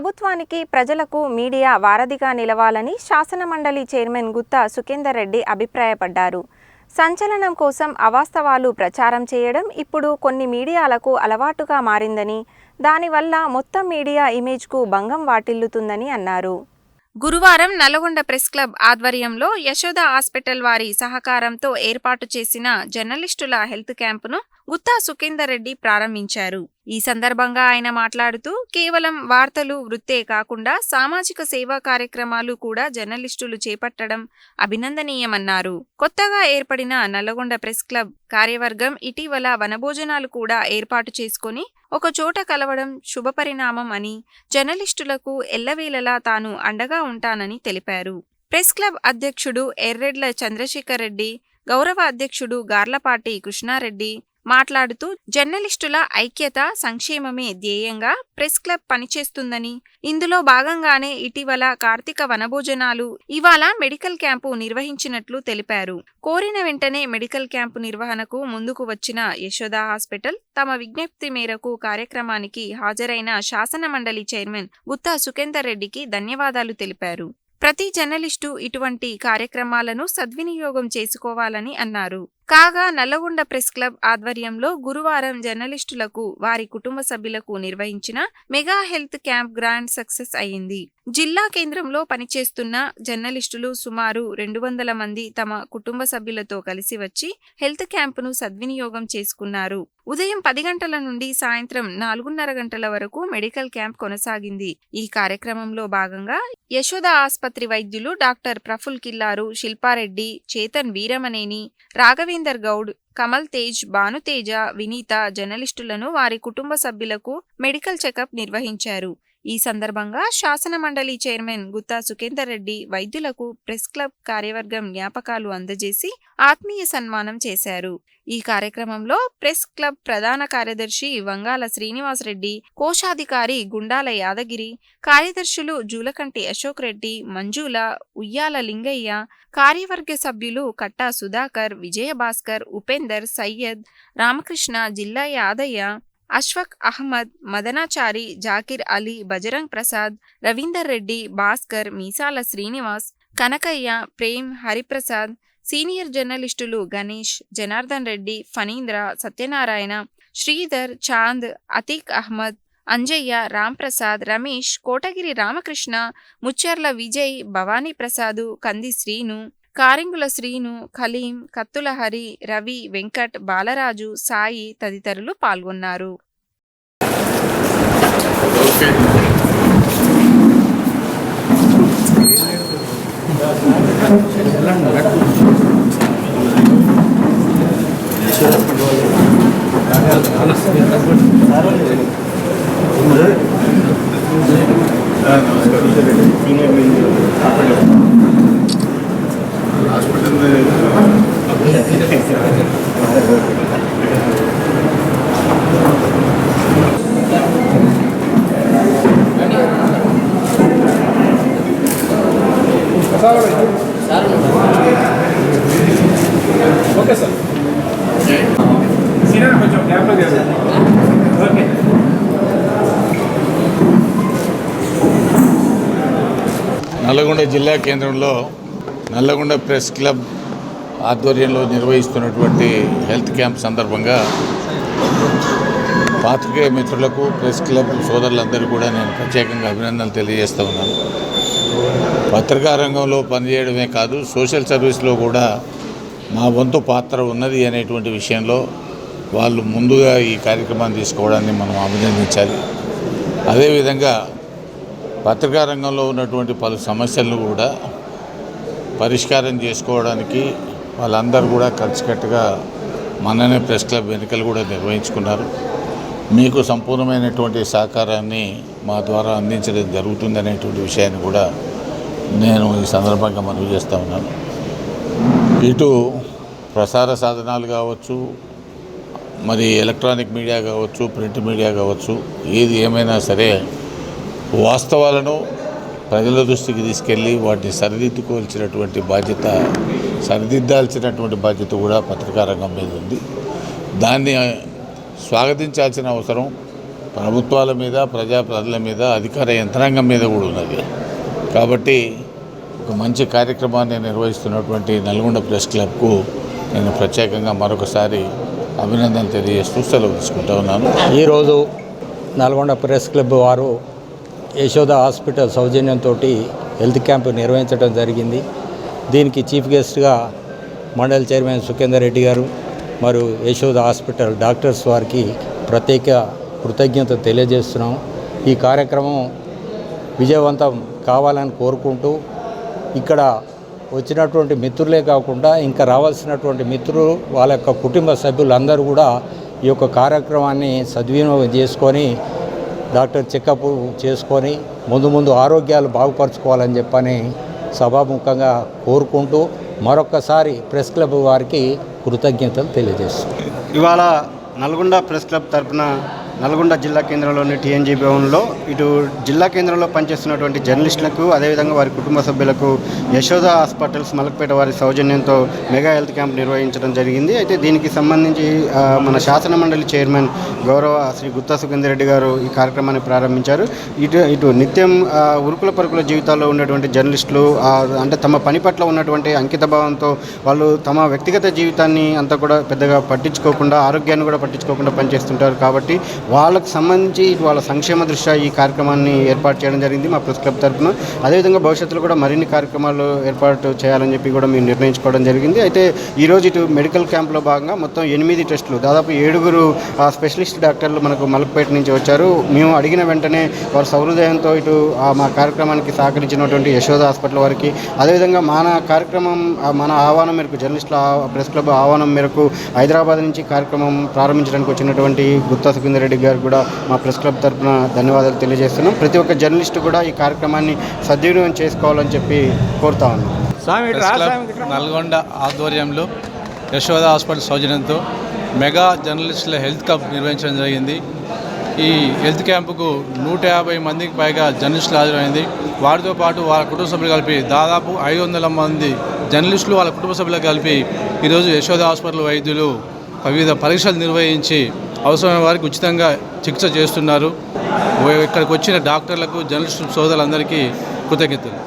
ప్రభుత్వానికి ప్రజలకు మీడియా వారధిగా నిలవాలని శాసనమండలి చైర్మన్ గుత్తా సుఖేందర్ రెడ్డి అభిప్రాయపడ్డారు. సంచలనం కోసం అవాస్తవాలు ప్రచారం చేయడం ఇప్పుడు కొన్ని మీడియాలకు అలవాటుగా మారిందని దానివల్ల మొత్తం మీడియా ఇమేజ్కు భంగం వాటిల్లుతుందని అన్నారు. గురువారం నల్గొండ ప్రెస్ క్లబ్ ఆధ్వర్యంలో యశోద హాస్పిటల్ వారి సహకారంతో ఏర్పాటు చేసిన జర్నలిస్టుల హెల్త్ క్యాంపును గుత్తా సుఖేందర్ రెడ్డి ప్రారంభించారు. ఈ సందర్భంగా ఆయన మాట్లాడుతూ కేవలం వార్తలు వృత్తే కాకుండా సామాజిక సేవా కార్యక్రమాలు కూడా జర్నలిస్టులు చేపట్టడం అభినందనీయమన్నారు. కొత్తగా ఏర్పడిన నల్లగొండ ప్రెస్ క్లబ్ కార్యవర్గం ఇటీవల వనభోజనాలు కూడా ఏర్పాటు చేసుకొని ఒకచోట కలవడం శుభపరిణామం అని జర్నలిస్టులకు ఎల్లవేళలా తాను అండగా ఉంటానని తెలిపారు. ప్రెస్ క్లబ్ అధ్యక్షుడు ఎర్రెడ్ల చంద్రశేఖర్ రెడ్డి గౌరవ అధ్యక్షుడు గార్లపాటి కృష్ణారెడ్డి మాట్లాడుతూ జర్నలిస్టుల ఐక్యత సంక్షేమమే ధ్యేయంగా ప్రెస్ క్లబ్ పనిచేస్తుందని. ఇందులో భాగంగానే ఇటీవల కార్తీక వనభోజనాలు ఇవాళ మెడికల్ క్యాంపు నిర్వహించినట్లు తెలిపారు. కోరిన వెంటనే మెడికల్ క్యాంపు నిర్వహణకు ముందుకు వచ్చిన యశోద హాస్పిటల్ తమ విజ్ఞప్తి మేరకు కార్యక్రమానికి హాజరైన శాసనమండలి చైర్మన్ గుత్తా సుఖేందర్ రెడ్డికి ధన్యవాదాలు తెలిపారు. ప్రతి జర్నలిస్టు ఇటువంటి కార్యక్రమాలను సద్వినియోగం చేసుకోవాలని అన్నారు. కాగా నల్లగొండ ప్రెస్ క్లబ్ ఆధ్వర్యంలో గురువారం జర్నలిస్టులకు వారి కుటుంబ సభ్యులకు నిర్వహించిన mega health camp grand success అయింది జిల్లా కేంద్రంలో పనిచేస్తున్న జర్నలిస్టులు సుమారు రెండు వందల మంది తమ కుటుంబ సభ్యులతో కలిసి వచ్చి హెల్త్ క్యాంపును సద్వినియోగం చేసుకున్నారు. ఉదయం పది గంటల నుండి సాయంత్రం నాలుగున్నర గంటల వరకు మెడికల్ క్యాంప్ కొనసాగింది. ఈ కార్యక్రమంలో భాగంగా యశోద ఆసుపత్రి వైద్యులు డాక్టర్ ప్రఫుల్ కిల్లారు శిల్పారెడ్డి చేతన్ వీరమనేని రాఘవేంద్ర గౌడ్ కమల్ తేజ్ భానుతేజ వినీత జర్నలిస్టులను వారి కుటుంబ సభ్యులకు మెడికల్ చెకప్ నిర్వహించారు. ఈ సందర్భంగా శాసన మండలి చైర్మన్ గుత్తా సుఖేందర్ రెడ్డి వైద్యులకు ప్రెస్ క్లబ్ కార్యవర్గం జ్ఞాపకాలు అందజేసి ఆత్మీయ సన్మానం చేశారు. ఈ కార్యక్రమంలో ప్రెస్ క్లబ్ ప్రధాన కార్యదర్శి వంగాల శ్రీనివాస్ రెడ్డి కోశాధికారి గుండాల యాదగిరి కార్యదర్శులు జూలకంటి అశోక్ రెడ్డి మంజుల ఉయ్యాల లింగయ్య కార్యవర్గ సభ్యులు కట్టా సుధాకర్ విజయభాస్కర్ ఉపేందర్ సయ్యద్ రామకృష్ణ జిల్లా యాదయ్య అష్ఫక్ అహ్మద్ మదనాచారి జాకిర్ అలీ బజరంగ్ ప్రసాద్ రవీందర్ రెడ్డి భాస్కర్ మీసాల శ్రీనివాస్ కనకయ్య ప్రేమ్ హరిప్రసాద్ సీనియర్ జర్నలిస్టులు గణేష్ జనార్దన్ రెడ్డి ఫణీంద్ర సత్యనారాయణ శ్రీధర్ చాంద్ అతీక్ అహ్మద్ అంజయ్య రాంప్రసాద్ రమేష్ కోటగిరి రామకృష్ణ ముచ్చర్ల విజయ్ భవానీ ప్రసాదు కంది శ్రీను కారింగుల శ్రీను ఖలీం కత్తుల హరి రవి వెంకట్ బాలరాజు సాయి తదితరులు పాల్గొన్నారు. ఓకే సార్ సీనియర్ కొంచెం గ్యాప్లో చేస్తాను ఓకే నల్లగొండ జిల్లా కేంద్రంలో నల్లగొండ ప్రెస్ క్లబ్ ఆధ్వర్యంలో నిర్వహిస్తున్నటువంటి హెల్త్ క్యాంప్ సందర్భంగా పాత్రికేయ మిత్రులకు ప్రెస్ క్లబ్ సోదరులందరూ కూడా నేను ప్రత్యేకంగా అభినందనలు తెలియజేస్తూ ఉన్నాను. పత్రికా రంగంలో పనిచేయడమే కాదు సోషల్ సర్వీస్లో కూడా మా వంతు పాత్ర ఉన్నది అనేటువంటి విషయంలో వాళ్ళు ముందుగా ఈ కార్యక్రమాన్ని తీసుకోవడాన్ని మనం అభినందించాలి. అదేవిధంగా పత్రికా రంగంలో ఉన్నటువంటి పలు సమస్యలను కూడా పరిష్కారం చేసుకోవడానికి వాళ్ళందరూ కూడా కలిసికట్టుగా మననే ప్రెస్ క్లబ్ ఎన్నికలు కూడా నిర్వహించుకున్నారు. మీకు సంపూర్ణమైనటువంటి సహకారాన్ని మా ద్వారా అందించడం జరుగుతుందనేటువంటి విషయాన్ని కూడా నేను ఈ సందర్భంగా మనవి చేస్తూ ఉన్నాను. ఇటు ప్రసార సాధనాలు కావచ్చు మరి ఎలక్ట్రానిక్ మీడియా కావచ్చు ప్రింట్ మీడియా కావచ్చు ఏది ఏమైనా సరే వాస్తవాలను ప్రజల దృష్టికి తీసుకెళ్ళి వాటిని సరిదిద్దుకోవాల్సినటువంటి బాధ్యత సరిదిద్దాల్సినటువంటి బాధ్యత కూడా పత్రికా రంగం మీద ఉంది. దాన్ని స్వాగతించాల్సిన అవసరం ప్రభుత్వాల మీద ప్రజా ప్రజల మీద అధికార యంత్రాంగం మీద కూడా ఉన్నది. కాబట్టి ఒక మంచి కార్యక్రమాన్ని నిర్వహిస్తున్నటువంటి నల్గొండ ప్రెస్ క్లబ్కు నేను ప్రత్యేకంగా మరొకసారి అభినందన తెలియజేస్తూ సెలవు తీసుకుంటా ఉన్నాను. ఈరోజు నల్గొండ ప్రెస్ క్లబ్ వారు యశోద హాస్పిటల్ సౌజన్యంతో హెల్త్ క్యాంప్ నిర్వహించడం జరిగింది. దీనికి చీఫ్ గెస్ట్గా మండల్ చైర్మన్ సుఖేందర్ రెడ్డి గారు మరియు యశోద హాస్పిటల్ డాక్టర్స్ వారికి ప్రత్యేక కృతజ్ఞత తెలియజేస్తున్నాం ఈ కార్యక్రమం విజయవంతం కావాలని కోరుకుంటూ ఇక్కడ వచ్చినటువంటి మిత్రులే కాకుండా ఇంకా రావాల్సినటువంటి మిత్రులు వాళ్ళ యొక్క కుటుంబ సభ్యులందరూ కూడా ఈ యొక్క కార్యక్రమాన్ని సద్వినియోగం చేసుకొని డాక్టర్ చెకప్ చేసుకొని ముందు ముందు ఆరోగ్యాలు బాగుపరచుకోవాలని చెప్పని సభాముఖంగా కోరుకుంటూ మరొక్కసారి ప్రెస్ క్లబ్ వారికి కృతజ్ఞతలు తెలియజేస్తుంది ఇవాళ నల్గొండ ప్రెస్ క్లబ్ తరపున నల్గొండ జిల్లా కేంద్రంలోని టీఎన్జీ భవన్లో ఇటు జిల్లా కేంద్రంలో పనిచేస్తున్నటువంటి జర్నలిస్టులకు అదేవిధంగా వారి కుటుంబ సభ్యులకు యశోద హాస్పిటల్స్ మలక్పేట వారి సౌజన్యంతో మెగా హెల్త్ క్యాంప్ నిర్వహించడం జరిగింది. అయితే దీనికి సంబంధించి మన శాసన మండలి చైర్మన్ గౌరవ శ్రీ గుత్తా సుఖేందర్ రెడ్డి గారు ఈ కార్యక్రమాన్ని ప్రారంభించారు. ఇటు ఇటు నిత్యం ఉరుకుల పరుకుల జీవితాల్లో ఉన్నటువంటి జర్నలిస్టులు అంటే తమ పని పట్ల ఉన్నటువంటి అంకిత భావంతో వాళ్ళు తమ వ్యక్తిగత జీవితాన్ని అంతా కూడా పెద్దగా పట్టించుకోకుండా ఆరోగ్యాన్ని కూడా పట్టించుకోకుండా పనిచేస్తుంటారు కాబట్టి వాళ్ళకి సంబంధించి వాళ్ళ సంక్షేమ దృష్ట్యా ఈ కార్యక్రమాన్ని ఏర్పాటు చేయడం జరిగింది మా ప్రెస్ క్లబ్ తరఫున అదేవిధంగా భవిష్యత్తులో కూడా మరిన్ని కార్యక్రమాలు ఏర్పాటు చేయాలని చెప్పి కూడా మేము నిర్ణయించుకోవడం జరిగింది. అయితే ఈరోజు ఇటు మెడికల్ క్యాంప్లో భాగంగా మొత్తం ఎనిమిది టెస్టులు దాదాపు ఏడుగురు ఆ, స్పెషలిస్ట్ డాక్టర్లు మనకు మలక్పేట నుంచి వచ్చారు. మేము అడిగిన వెంటనే వారు సౌహృదయంతో ఇటు ఆ, మా కార్యక్రమానికి సహకరించినటువంటి యశోద హాస్పిటల్ వారికి అదేవిధంగా మన కార్యక్రమం మన ఆహ్వానం మేరకు జర్నలిస్టుల ప్రెస్ క్లబ్ ఆహ్వానం మేరకు హైదరాబాద్ నుంచి కార్యక్రమం ప్రారంభించడానికి వచ్చినటువంటి గుత్తా సుఖేందర్ రెడ్డి గారు కూడా మా ప్రెస్ క్లబ్ తరఫున ధన్యవాదాలు తెలియజేస్తున్నాం. ప్రతి ఒక్క జర్నలిస్టు కూడా ఈ కార్యక్రమాన్ని సద్వినియోగం చేసుకోవాలని చెప్పి కోరుతా ఉన్నాం. నల్గొండ ఆధ్వర్యంలో యశోద హాస్పిటల్ సౌజన్యంతో మెగా జర్నలిస్టుల హెల్త్ క్యాంప్ నిర్వహించడం జరిగింది. ఈ హెల్త్ క్యాంపుకు నూట యాభై మందికి పైగా జర్నలిస్టులు హాజరైంది. వారితో పాటు వాళ్ళ కుటుంబ సభ్యులు కలిపి దాదాపు ఐదు వందల మంది జర్నలిస్టులు వాళ్ళ కుటుంబ సభ్యులు కలిపి ఈరోజు యశోద హాస్పిటల్ వైద్యులు వివిధ పరీక్షలు నిర్వహించి అవసరమైన వారికి ఉచితంగా చికిత్స చేస్తున్నారు. ఇక్కడికి వచ్చిన డాక్టర్లకు జర్నలిస్టు సోదరులందరికీ కృతజ్ఞతలు.